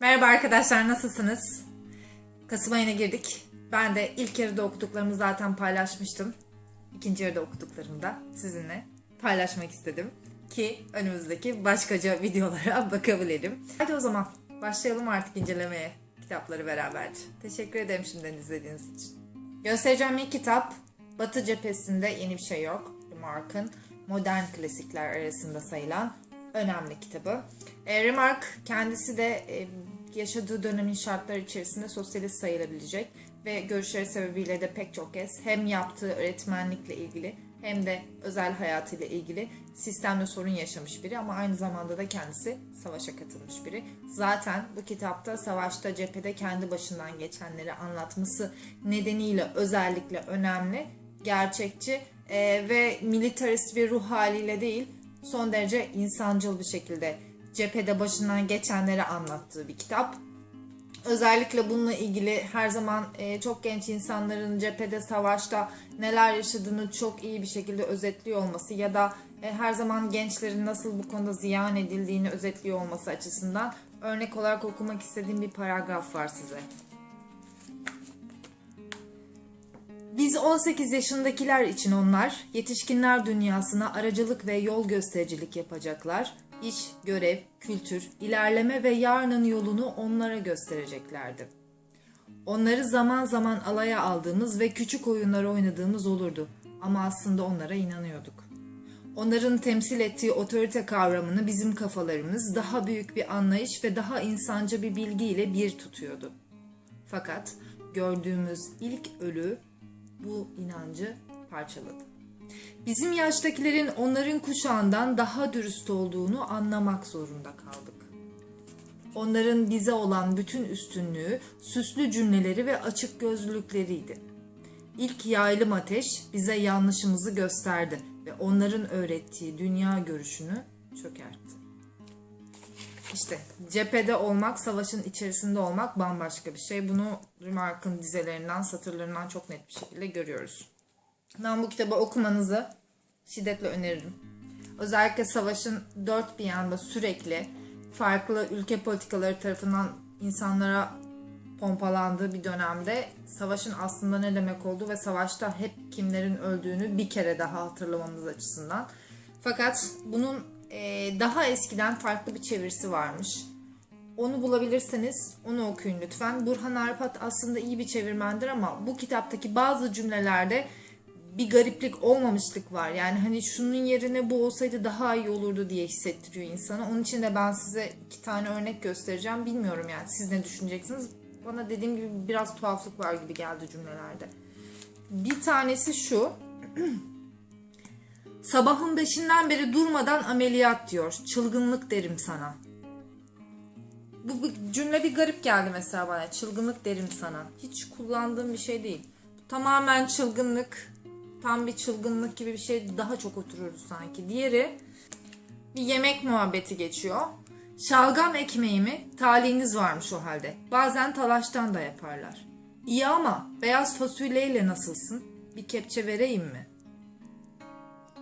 Merhaba arkadaşlar nasılsınız? Kasım ayına girdik. Ben de ilk yarıda okuduklarımı zaten paylaşmıştım. İkinci yarıda okuduklarımı da sizinle paylaşmak istedim. Ki önümüzdeki başkaca videolara bakabilirim. Hadi o zaman başlayalım artık incelemeye kitapları beraberce. Teşekkür ederim şimdiden izlediğiniz için. Göstereceğim ilk kitap Batı cephesinde yeni bir şey yok. Remark'ın modern klasikler arasında sayılan önemli kitabı. E, Remark kendisi de e, yaşadığı dönemin şartları içerisinde sosyalist sayılabilecek ve görüşleri sebebiyle de pek çok kez hem yaptığı öğretmenlikle ilgili hem de özel hayatıyla ilgili sistemde sorun yaşamış biri ama aynı zamanda da kendisi savaşa katılmış biri. Zaten bu kitapta savaşta cephede kendi başından geçenleri anlatması nedeniyle özellikle önemli, gerçekçi e, ve militarist bir ruh haliyle değil son derece insancıl bir şekilde cephede başından geçenleri anlattığı bir kitap. Özellikle bununla ilgili her zaman e, çok genç insanların cephede, savaşta neler yaşadığını çok iyi bir şekilde özetliyor olması ya da e, her zaman gençlerin nasıl bu konuda ziyan edildiğini özetliyor olması açısından örnek olarak okumak istediğim bir paragraf var size. Biz 18 yaşındakiler için onlar, yetişkinler dünyasına aracılık ve yol göstericilik yapacaklar. İş, görev, kültür, ilerleme ve yarının yolunu onlara göstereceklerdi. Onları zaman zaman alaya aldığımız ve küçük oyunlar oynadığımız olurdu ama aslında onlara inanıyorduk. Onların temsil ettiği otorite kavramını bizim kafalarımız daha büyük bir anlayış ve daha insanca bir bilgiyle bir tutuyordu. Fakat gördüğümüz ilk ölü bu inancı parçaladı. Bizim yaştakilerin onların kuşağından daha dürüst olduğunu anlamak zorunda kaldık. Onların bize olan bütün üstünlüğü süslü cümleleri ve açık gözlülükleriydi. İlk yaylım ateş bize yanlışımızı gösterdi ve onların öğrettiği dünya görüşünü çökertti. İşte cephede olmak, savaşın içerisinde olmak bambaşka bir şey. Bunu Remark'ın dizelerinden, satırlarından çok net bir şekilde görüyoruz. Ben bu kitabı okumanızı şiddetle öneririm. Özellikle savaşın dört bir yanda sürekli farklı ülke politikaları tarafından insanlara pompalandığı bir dönemde savaşın aslında ne demek olduğu ve savaşta hep kimlerin öldüğünü bir kere daha hatırlamamız açısından. Fakat bunun e, daha eskiden farklı bir çevirisi varmış. Onu bulabilirseniz onu okuyun lütfen. Burhan Arpat aslında iyi bir çevirmendir ama bu kitaptaki bazı cümlelerde bir gariplik olmamışlık var. Yani hani şunun yerine bu olsaydı daha iyi olurdu diye hissettiriyor insana. Onun için de ben size iki tane örnek göstereceğim. Bilmiyorum yani siz ne düşüneceksiniz. Bana dediğim gibi biraz tuhaflık var gibi geldi cümlelerde. Bir tanesi şu. Sabahın beşinden beri durmadan ameliyat diyor. Çılgınlık derim sana. Bu, bu cümle bir garip geldi mesela bana. Çılgınlık derim sana. Hiç kullandığım bir şey değil. Tamamen çılgınlık. Tam bir çılgınlık gibi bir şey daha çok otururuz sanki. Diğeri bir yemek muhabbeti geçiyor. Şalgam ekmeğimi talihiniz varmış o halde. Bazen talaştan da yaparlar. İyi ama beyaz fasulyeyle nasılsın? Bir kepçe vereyim mi?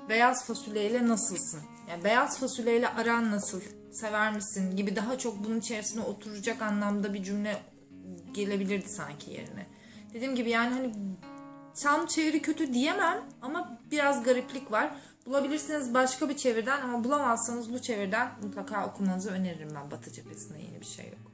Beyaz fasulyeyle nasılsın? Yani beyaz fasulyeyle aran nasıl? Sever misin? Gibi daha çok bunun içerisine oturacak anlamda bir cümle gelebilirdi sanki yerine. Dediğim gibi yani hani tam çeviri kötü diyemem ama biraz gariplik var. Bulabilirsiniz başka bir çevirden ama bulamazsanız bu çevirden mutlaka okumanızı öneririm ben Batı cephesinde yeni bir şey yok.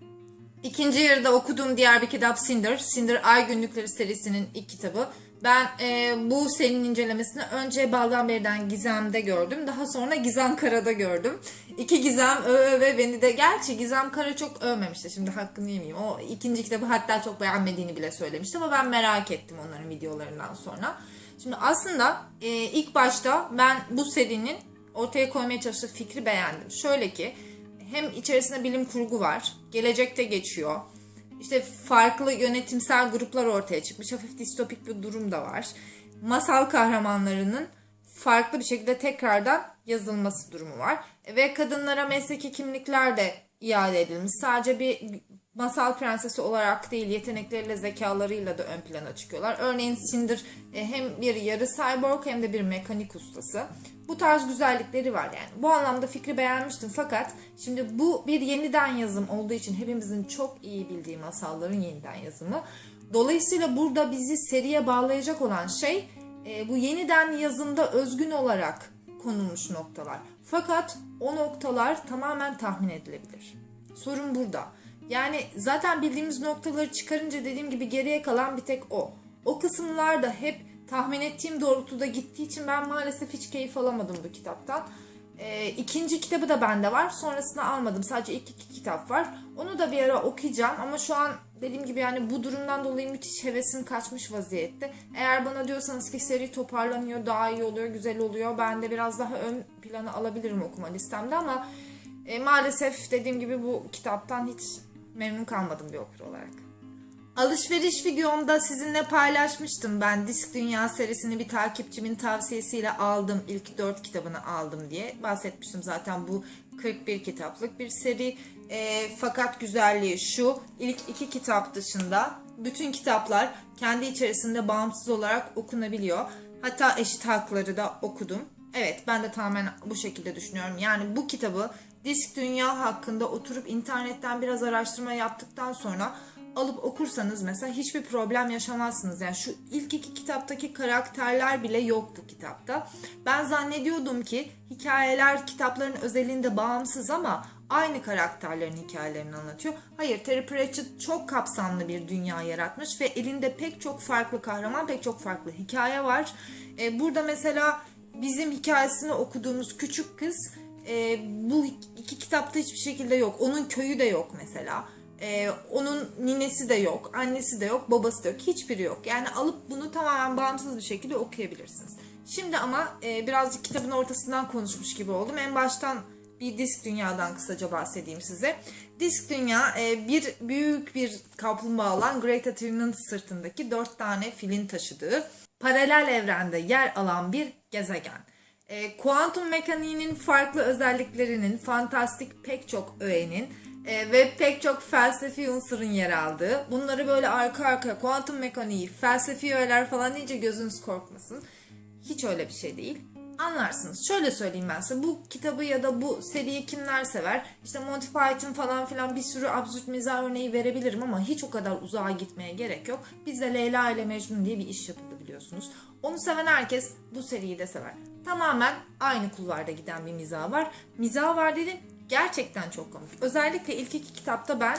İkinci yarıda okuduğum diğer bir kitap Cinder. Cinder Ay Günlükleri serisinin ilk kitabı. Ben e, bu serinin incelemesini önce Baldan Gizem'de gördüm. Daha sonra Gizem Kara'da gördüm. İki Gizem öve ve beni de... Gerçi Gizem Kara çok övmemişti. Şimdi hakkını yemeyeyim. O ikinci kitabı hatta çok beğenmediğini bile söylemişti. Ama ben merak ettim onların videolarından sonra. Şimdi aslında e, ilk başta ben bu serinin ortaya koymaya çalıştığı fikri beğendim. Şöyle ki hem içerisinde bilim kurgu var. Gelecekte geçiyor. İşte farklı yönetimsel gruplar ortaya çıkmış. Hafif distopik bir durum da var. Masal kahramanlarının farklı bir şekilde tekrardan yazılması durumu var. Ve kadınlara mesleki kimlikler de iade edilmiş. Sadece bir masal prensesi olarak değil yetenekleriyle zekalarıyla da ön plana çıkıyorlar. Örneğin Cinder e, hem bir yarı cyborg hem de bir mekanik ustası. Bu tarz güzellikleri var yani. Bu anlamda fikri beğenmiştim fakat şimdi bu bir yeniden yazım olduğu için hepimizin çok iyi bildiği masalların yeniden yazımı. Dolayısıyla burada bizi seriye bağlayacak olan şey e, bu yeniden yazımda özgün olarak konulmuş noktalar. Fakat o noktalar tamamen tahmin edilebilir. Sorun burada. Yani zaten bildiğimiz noktaları çıkarınca dediğim gibi geriye kalan bir tek o. O kısımlar da hep tahmin ettiğim doğrultuda gittiği için ben maalesef hiç keyif alamadım bu kitaptan. Ee, ikinci kitabı da bende var. Sonrasını almadım. Sadece ilk iki kitap var. Onu da bir ara okuyacağım ama şu an dediğim gibi yani bu durumdan dolayı müthiş hevesim kaçmış vaziyette. Eğer bana diyorsanız ki seri toparlanıyor, daha iyi oluyor, güzel oluyor. Ben de biraz daha ön planı alabilirim okuma listemde ama e, maalesef dediğim gibi bu kitaptan hiç memnun kalmadım bir okur olarak. Alışveriş videomda sizinle paylaşmıştım ben Disk Dünya serisini bir takipçimin tavsiyesiyle aldım. İlk 4 kitabını aldım diye bahsetmiştim zaten bu 41 kitaplık bir seri. E, fakat güzelliği şu ilk iki kitap dışında bütün kitaplar kendi içerisinde bağımsız olarak okunabiliyor. Hatta eşit hakları da okudum. Evet ben de tamamen bu şekilde düşünüyorum. Yani bu kitabı Disk Dünya hakkında oturup internetten biraz araştırma yaptıktan sonra alıp okursanız mesela hiçbir problem yaşamazsınız. Yani şu ilk iki kitaptaki karakterler bile yok bu kitapta. Ben zannediyordum ki hikayeler kitapların özelliğinde bağımsız ama aynı karakterlerin hikayelerini anlatıyor. Hayır Terry Pratchett çok kapsamlı bir dünya yaratmış ve elinde pek çok farklı kahraman, pek çok farklı hikaye var. Ee, burada mesela bizim hikayesini okuduğumuz küçük kız e, bu iki kitapta hiçbir şekilde yok. Onun köyü de yok mesela. Ee, onun ninesi de yok, annesi de yok, babası da yok. Hiçbiri yok. Yani alıp bunu tamamen bağımsız bir şekilde okuyabilirsiniz. Şimdi ama e, birazcık kitabın ortasından konuşmuş gibi oldum. En baştan bir disk dünyadan kısaca bahsedeyim size. Disk dünya e, bir büyük bir kaplumbağa olan Greta Thunberg'in sırtındaki dört tane filin taşıdığı paralel evrende yer alan bir gezegen. E, kuantum mekaniğinin farklı özelliklerinin, fantastik pek çok öğenin e, ve pek çok felsefi unsurun yer aldığı. Bunları böyle arka arka kuantum mekaniği, felsefi öğeler falan deyince gözünüz korkmasın. Hiç öyle bir şey değil. Anlarsınız. Şöyle söyleyeyim ben size. Bu kitabı ya da bu seriyi kimler sever? İşte Monty Python falan filan bir sürü absürt mizah örneği verebilirim ama hiç o kadar uzağa gitmeye gerek yok. Bizde Leyla ile Mecnun diye bir iş yapıldı biliyorsunuz. Onu seven herkes bu seriyi de sever. Tamamen aynı kulvarda giden bir mizah var. Mizah var dedim gerçekten çok komik. Özellikle ilk iki kitapta ben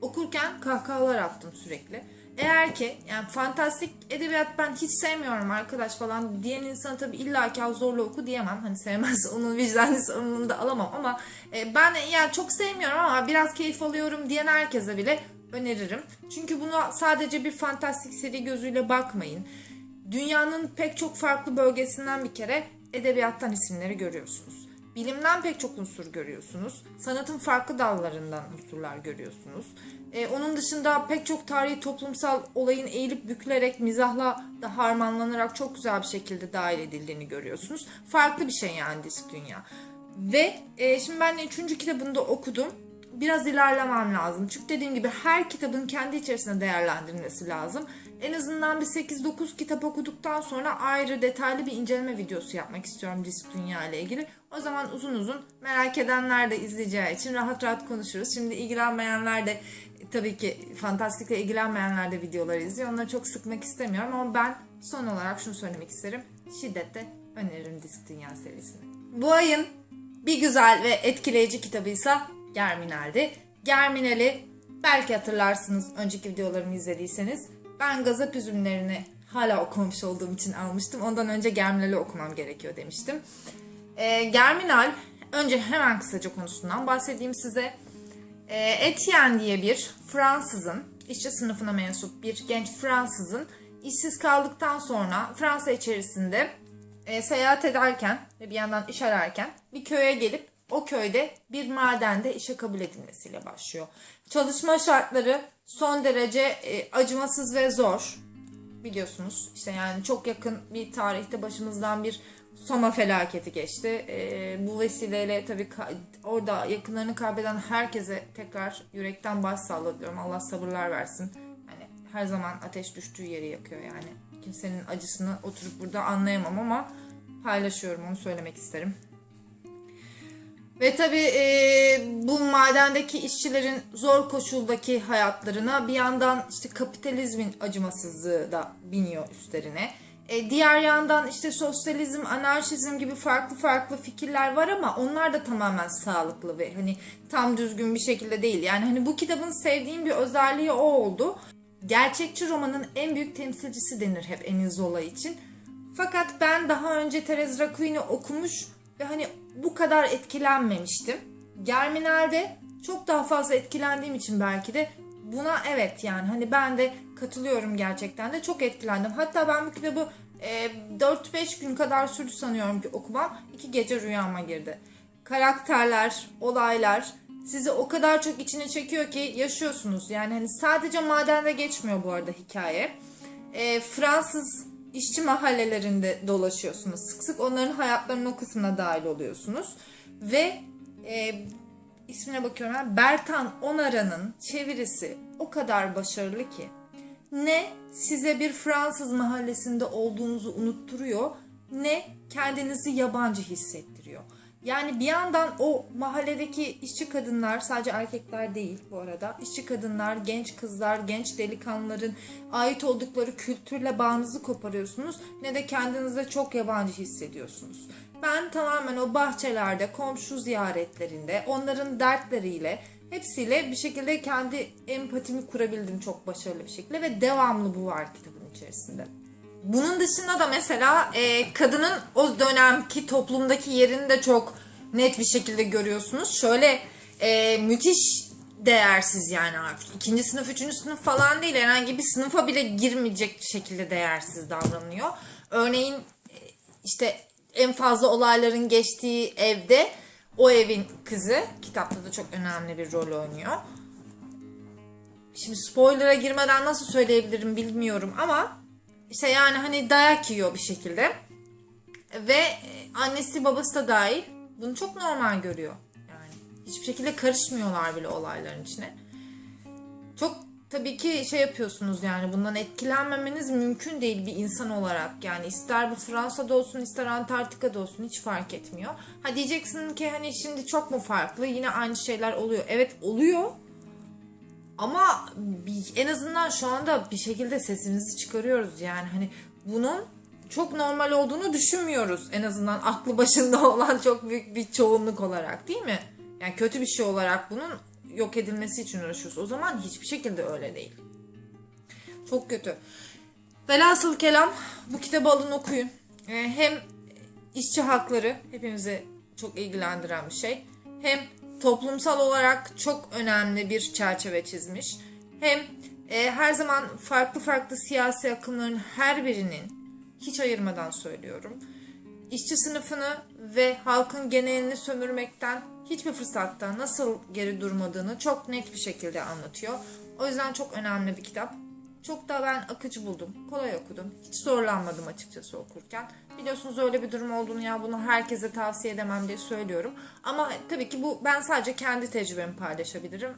okurken kahkahalar attım sürekli. Eğer ki yani fantastik edebiyat ben hiç sevmiyorum arkadaş falan diyen insan tabii illa ki zorla oku diyemem. Hani sevmez onun vicdanı sorumluluğunu da alamam ama e, ben yani çok sevmiyorum ama biraz keyif alıyorum diyen herkese bile öneririm. Çünkü bunu sadece bir fantastik seri gözüyle bakmayın. Dünyanın pek çok farklı bölgesinden bir kere edebiyattan isimleri görüyorsunuz. Bilimden pek çok unsur görüyorsunuz. Sanatın farklı dallarından unsurlar görüyorsunuz. Ee, onun dışında pek çok tarihi toplumsal olayın eğilip bükülerek mizahla da harmanlanarak çok güzel bir şekilde dahil edildiğini görüyorsunuz. Farklı bir şey yani disk dünya. Ve e, şimdi ben üçüncü kitabını da okudum. Biraz ilerlemem lazım. Çünkü dediğim gibi her kitabın kendi içerisinde değerlendirilmesi lazım. En azından bir 8-9 kitap okuduktan sonra ayrı detaylı bir inceleme videosu yapmak istiyorum disk dünya ile ilgili. O zaman uzun uzun merak edenler de izleyeceği için rahat rahat konuşuruz. Şimdi ilgilenmeyenler de tabii ki fantastikle ilgilenmeyenler de videoları izliyor. Onları çok sıkmak istemiyorum ama ben son olarak şunu söylemek isterim. Şiddetle öneririm Disk Dünya serisini. Bu ayın bir güzel ve etkileyici kitabıysa Germinal'di. Germinal'i belki hatırlarsınız önceki videolarımı izlediyseniz. Ben gazap üzümlerini hala okumamış olduğum için almıştım. Ondan önce Germinal'i okumam gerekiyor demiştim. E, Germinal, önce hemen kısaca konusundan bahsedeyim size. E, Etienne diye bir Fransızın, işçi sınıfına mensup bir genç Fransızın işsiz kaldıktan sonra Fransa içerisinde e, seyahat ederken ve bir yandan iş ararken bir köye gelip o köyde bir madende işe kabul edilmesiyle başlıyor. Çalışma şartları son derece e, acımasız ve zor biliyorsunuz. İşte yani çok yakın bir tarihte başımızdan bir Soma felaketi geçti. Ee, bu vesileyle tabii orada yakınlarını kaybeden herkese tekrar yürekten başsağlığı diliyorum. Allah sabırlar versin. Yani her zaman ateş düştüğü yeri yakıyor yani. Kimsenin acısını oturup burada anlayamam ama paylaşıyorum onu söylemek isterim. Ve tabii e, bu madendeki işçilerin zor koşuldaki hayatlarına bir yandan işte kapitalizmin acımasızlığı da biniyor üstlerine. E, diğer yandan işte sosyalizm, anarşizm gibi farklı farklı fikirler var ama onlar da tamamen sağlıklı ve hani tam düzgün bir şekilde değil. Yani hani bu kitabın sevdiğim bir özelliği o oldu. Gerçekçi romanın en büyük temsilcisi denir hep Emile Zola için. Fakat ben daha önce Therese Raquin'i okumuş ve hani bu kadar etkilenmemiştim. Germinal'de çok daha fazla etkilendiğim için belki de buna evet yani hani ben de katılıyorum gerçekten de çok etkilendim. Hatta ben bu kitabı e, 4-5 gün kadar sürdü sanıyorum ki okumam. iki gece rüyama girdi. Karakterler, olaylar sizi o kadar çok içine çekiyor ki yaşıyorsunuz. Yani hani sadece madende geçmiyor bu arada hikaye. E, Fransız işçi mahallelerinde dolaşıyorsunuz. Sık sık onların hayatlarının o kısmına dahil oluyorsunuz. Ve e, ismine bakıyorum ben. Bertan Onara'nın çevirisi o kadar başarılı ki ne size bir Fransız mahallesinde olduğunuzu unutturuyor ne kendinizi yabancı hissettiriyor. Yani bir yandan o mahalledeki işçi kadınlar sadece erkekler değil bu arada. işçi kadınlar, genç kızlar, genç delikanlıların ait oldukları kültürle bağınızı koparıyorsunuz. Ne de kendinizi çok yabancı hissediyorsunuz. Ben tamamen o bahçelerde, komşu ziyaretlerinde, onların dertleriyle hepsiyle bir şekilde kendi empatimi kurabildim çok başarılı bir şekilde ve devamlı bu var kitabın içerisinde. Bunun dışında da mesela e, kadının o dönemki toplumdaki yerini de çok net bir şekilde görüyorsunuz. Şöyle e, müthiş değersiz yani artık. İkinci sınıf, üçüncü sınıf falan değil. Herhangi bir sınıfa bile girmeyecek şekilde değersiz davranıyor. Örneğin e, işte en fazla olayların geçtiği evde o evin kızı kitapta da çok önemli bir rol oynuyor. Şimdi spoiler'a girmeden nasıl söyleyebilirim bilmiyorum ama işte yani hani dayak yiyor bir şekilde. Ve e, annesi babası da dahil bunu çok normal görüyor. Yani hiçbir şekilde karışmıyorlar bile olayların içine. Çok tabii ki şey yapıyorsunuz yani bundan etkilenmemeniz mümkün değil bir insan olarak. Yani ister bu Fransa'da olsun ister Antarktika'da olsun hiç fark etmiyor. Ha diyeceksin ki hani şimdi çok mu farklı yine aynı şeyler oluyor. Evet oluyor ama en azından şu anda bir şekilde sesimizi çıkarıyoruz yani hani bunun çok normal olduğunu düşünmüyoruz. En azından aklı başında olan çok büyük bir çoğunluk olarak değil mi? Yani kötü bir şey olarak bunun yok edilmesi için uğraşıyoruz. O zaman hiçbir şekilde öyle değil. Çok kötü. Velhasıl kelam bu kitabı alın okuyun. Ee, hem işçi hakları hepimizi çok ilgilendiren bir şey. Hem toplumsal olarak çok önemli bir çerçeve çizmiş. Hem e, her zaman farklı farklı siyasi akımların her birinin hiç ayırmadan söylüyorum. işçi sınıfını ve halkın genelini sömürmekten hiçbir fırsatta nasıl geri durmadığını çok net bir şekilde anlatıyor. O yüzden çok önemli bir kitap. Çok da ben akıcı buldum. Kolay okudum. Hiç zorlanmadım açıkçası okurken. Biliyorsunuz öyle bir durum olduğunu ya bunu herkese tavsiye edemem diye söylüyorum. Ama tabii ki bu ben sadece kendi tecrübemi paylaşabilirim.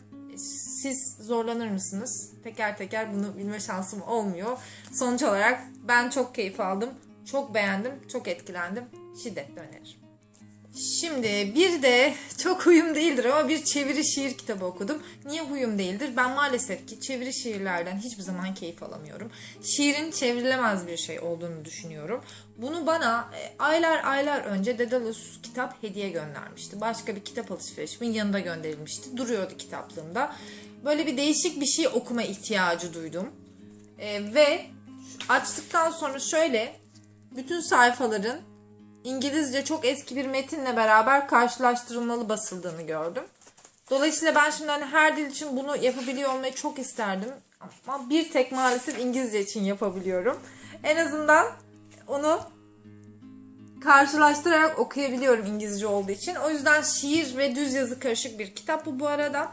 Siz zorlanır mısınız? Teker teker bunu bilme şansım olmuyor. Sonuç olarak ben çok keyif aldım. Çok beğendim. Çok etkilendim. Şiddetle öneririm. Şimdi bir de çok huyum değildir ama bir çeviri şiir kitabı okudum. Niye huyum değildir? Ben maalesef ki çeviri şiirlerden hiçbir zaman keyif alamıyorum. Şiirin çevrilemez bir şey olduğunu düşünüyorum. Bunu bana e, aylar aylar önce Dedalus kitap hediye göndermişti. Başka bir kitap alışverişimin yanında gönderilmişti. Duruyordu kitaplığımda. Böyle bir değişik bir şey okuma ihtiyacı duydum. E, ve açtıktan sonra şöyle bütün sayfaların İngilizce çok eski bir metinle beraber karşılaştırılmalı basıldığını gördüm. Dolayısıyla ben şimdi hani her dil için bunu yapabiliyor olmayı çok isterdim. Ama bir tek maalesef İngilizce için yapabiliyorum. En azından onu karşılaştırarak okuyabiliyorum İngilizce olduğu için. O yüzden şiir ve düz yazı karışık bir kitap bu bu arada.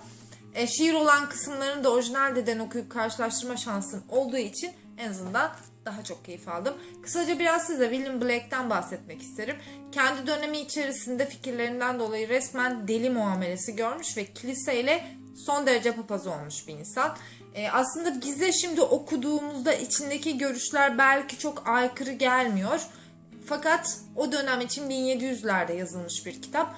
E, şiir olan kısımlarını da orijinal deden okuyup karşılaştırma şansım olduğu için en azından daha çok keyif aldım. Kısaca biraz size William Blake'ten bahsetmek isterim. Kendi dönemi içerisinde fikirlerinden dolayı resmen deli muamelesi görmüş ve kiliseyle son derece papaz olmuş bir insan. Ee, aslında bize şimdi okuduğumuzda içindeki görüşler belki çok aykırı gelmiyor. Fakat o dönem için 1700'lerde yazılmış bir kitap.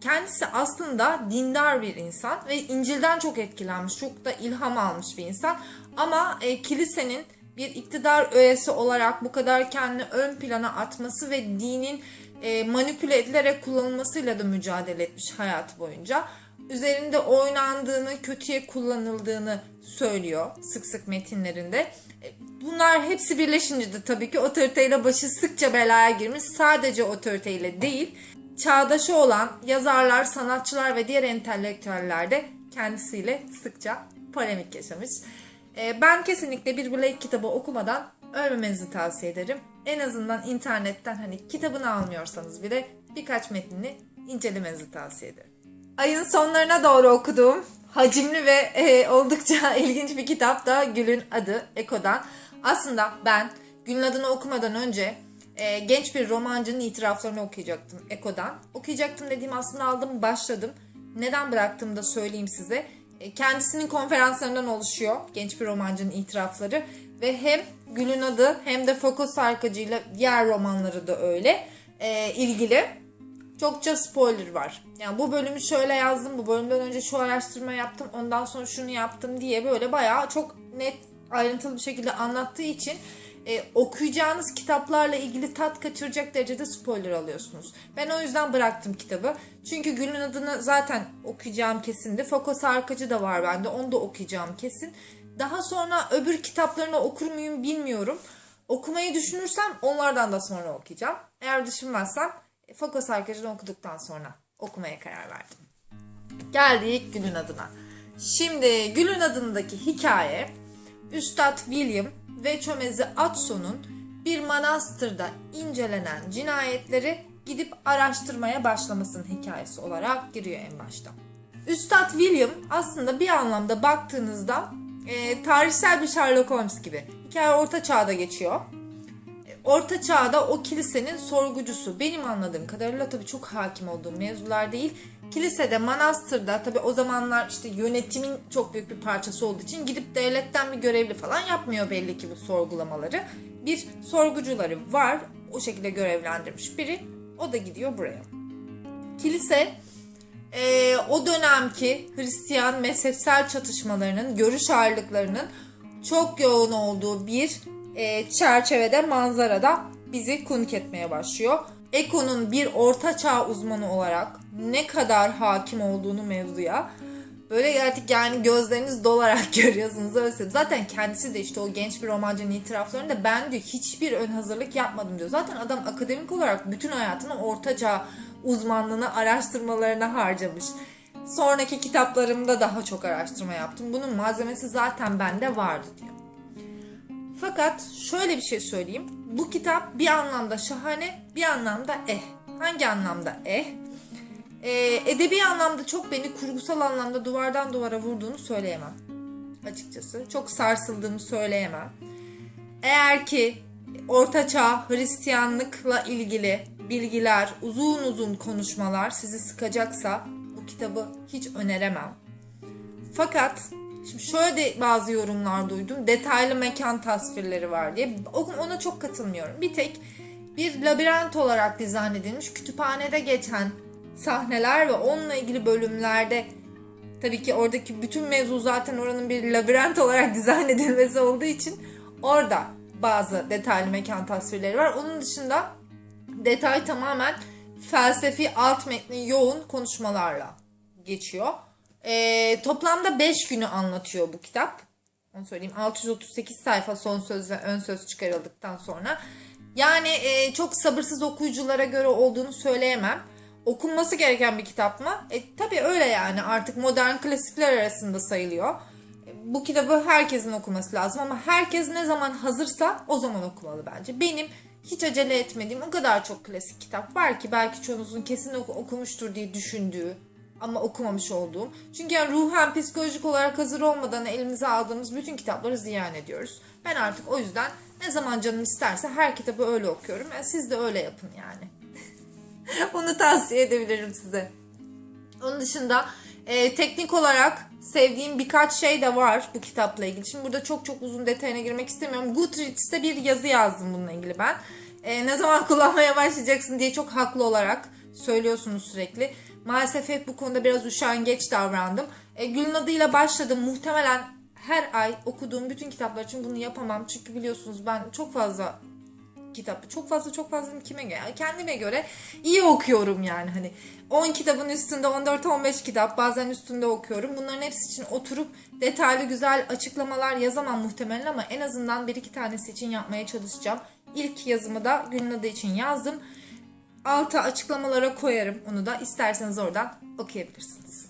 Kendisi aslında dindar bir insan ve İncil'den çok etkilenmiş, çok da ilham almış bir insan. Ama e, kilisenin bir iktidar öğesi olarak bu kadar kendini ön plana atması ve dinin e, manipüle edilerek kullanılmasıyla da mücadele etmiş hayatı boyunca. Üzerinde oynandığını, kötüye kullanıldığını söylüyor sık sık metinlerinde. E, Bunlar hepsi birleşince de tabii ki otoriteyle başı sıkça belaya girmiş. Sadece otoriteyle değil, çağdaşı olan yazarlar, sanatçılar ve diğer entelektüeller de kendisiyle sıkça polemik yaşamış. Ee, Ben kesinlikle bir Blake kitabı okumadan ölmemenizi tavsiye ederim. En azından internetten hani kitabını almıyorsanız bile birkaç metnini incelemenizi tavsiye ederim. Ayın sonlarına doğru okuduğum hacimli ve e, oldukça ilginç bir kitap da Gül'ün adı Eko'dan. Aslında ben Gül'ün adını okumadan önce e, genç bir romancının itiraflarını okuyacaktım Eko'dan. Okuyacaktım dediğim aslında aldım başladım. Neden bıraktığımı da söyleyeyim size. E, kendisinin konferanslarından oluşuyor genç bir romancının itirafları. Ve hem Gül'ün adı hem de Foucault Sarkacı'yla diğer romanları da öyle e, ilgili çokça spoiler var. Yani bu bölümü şöyle yazdım, bu bölümden önce şu araştırma yaptım, ondan sonra şunu yaptım diye böyle bayağı çok net ayrıntılı bir şekilde anlattığı için e, okuyacağınız kitaplarla ilgili tat kaçıracak derecede spoiler alıyorsunuz. Ben o yüzden bıraktım kitabı. Çünkü Gül'ün adını zaten okuyacağım kesindi. Foucault Sarkacı da var bende, onu da okuyacağım kesin. Daha sonra öbür kitaplarını okur muyum bilmiyorum. Okumayı düşünürsem onlardan da sonra okuyacağım. Eğer düşünmezsem Foucault Sarkacı'nı okuduktan sonra okumaya karar verdim. Geldik Gül'ün adına. Şimdi Gül'ün adındaki hikaye Üstad William ve çömezi Atson'un bir manastırda incelenen cinayetleri gidip araştırmaya başlamasının hikayesi olarak giriyor en başta. Üstad William aslında bir anlamda baktığınızda e, tarihsel bir Sherlock Holmes gibi. Hikaye orta çağda geçiyor. Orta çağda o kilisenin sorgucusu. Benim anladığım kadarıyla tabii çok hakim olduğum mevzular değil. Kilisede, manastırda tabii o zamanlar işte yönetimin çok büyük bir parçası olduğu için gidip devletten bir görevli falan yapmıyor belli ki bu sorgulamaları. Bir sorgucuları var. O şekilde görevlendirmiş biri. O da gidiyor buraya. Kilise e, o dönemki Hristiyan mezhepsel çatışmalarının, görüş ayrılıklarının çok yoğun olduğu bir e, çerçevede manzarada bizi konuk etmeye başlıyor. Eko'nun bir orta çağ uzmanı olarak ne kadar hakim olduğunu mevzuya böyle artık yani gözleriniz dolarak görüyorsunuz öyle. Zaten kendisi de işte o genç bir romancının itiraflarında ben diyor hiçbir ön hazırlık yapmadım diyor. Zaten adam akademik olarak bütün hayatını orta çağ uzmanlığına araştırmalarına harcamış. Sonraki kitaplarımda daha çok araştırma yaptım. Bunun malzemesi zaten bende vardı diyor. Fakat şöyle bir şey söyleyeyim. Bu kitap bir anlamda şahane, bir anlamda eh. Hangi anlamda eh? Ee, edebi anlamda çok beni kurgusal anlamda duvardan duvara vurduğunu söyleyemem. Açıkçası. Çok sarsıldığımı söyleyemem. Eğer ki Ortaçağ Hristiyanlıkla ilgili bilgiler, uzun uzun konuşmalar sizi sıkacaksa bu kitabı hiç öneremem. Fakat şimdi şöyle de bazı yorumlar duydum. Detaylı mekan tasvirleri var diye. Ona çok katılmıyorum. Bir tek bir labirent olarak dizayn edilmiş kütüphanede geçen sahneler ve onunla ilgili bölümlerde tabii ki oradaki bütün mevzu zaten oranın bir labirent olarak dizayn edilmesi olduğu için orada bazı detaylı mekan tasvirleri var. Onun dışında detay tamamen felsefi alt metni yoğun konuşmalarla geçiyor. Ee, toplamda 5 günü anlatıyor bu kitap. Onu söyleyeyim. 638 sayfa son söz ve ön söz çıkarıldıktan sonra. Yani e, çok sabırsız okuyuculara göre olduğunu söyleyemem. Okunması gereken bir kitap mı? E, tabii öyle yani artık modern klasikler arasında sayılıyor. E, Bu kitabı herkesin okuması lazım ama herkes ne zaman hazırsa o zaman okumalı bence. Benim hiç acele etmediğim o kadar çok klasik kitap var ki belki çoğunuzun kesin oku- okumuştur diye düşündüğü ama okumamış olduğum. Çünkü yani ruhen psikolojik olarak hazır olmadan elimize aldığımız bütün kitapları ziyan ediyoruz. Ben artık o yüzden ne zaman canım isterse her kitabı öyle okuyorum. Yani siz de öyle yapın yani. Onu tavsiye edebilirim size. Onun dışında e, teknik olarak sevdiğim birkaç şey de var bu kitapla ilgili. Şimdi burada çok çok uzun detayına girmek istemiyorum. Goodreads'te bir yazı yazdım bununla ilgili ben. E, ne zaman kullanmaya başlayacaksın diye çok haklı olarak söylüyorsunuz sürekli. Maalesef hep bu konuda biraz üşengeç davrandım. E, Gül'ün adıyla başladım. Muhtemelen her ay okuduğum bütün kitaplar için bunu yapamam. Çünkü biliyorsunuz ben çok fazla kitap. Çok fazla çok fazla kime göre? Kendime göre iyi okuyorum yani hani. 10 kitabın üstünde 14-15 kitap bazen üstünde okuyorum. Bunların hepsi için oturup detaylı güzel açıklamalar yazamam muhtemelen ama en azından bir iki tanesi için yapmaya çalışacağım. İlk yazımı da günün adı için yazdım. Alta açıklamalara koyarım onu da. İsterseniz oradan okuyabilirsiniz.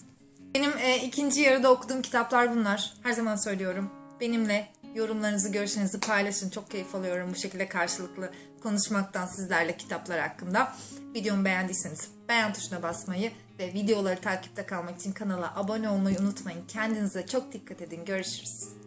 Benim e, ikinci yarıda okuduğum kitaplar bunlar. Her zaman söylüyorum. Benimle yorumlarınızı, görüşlerinizi paylaşın. Çok keyif alıyorum bu şekilde karşılıklı konuşmaktan sizlerle kitaplar hakkında. Videomu beğendiyseniz beğen tuşuna basmayı ve videoları takipte kalmak için kanala abone olmayı unutmayın. Kendinize çok dikkat edin. Görüşürüz.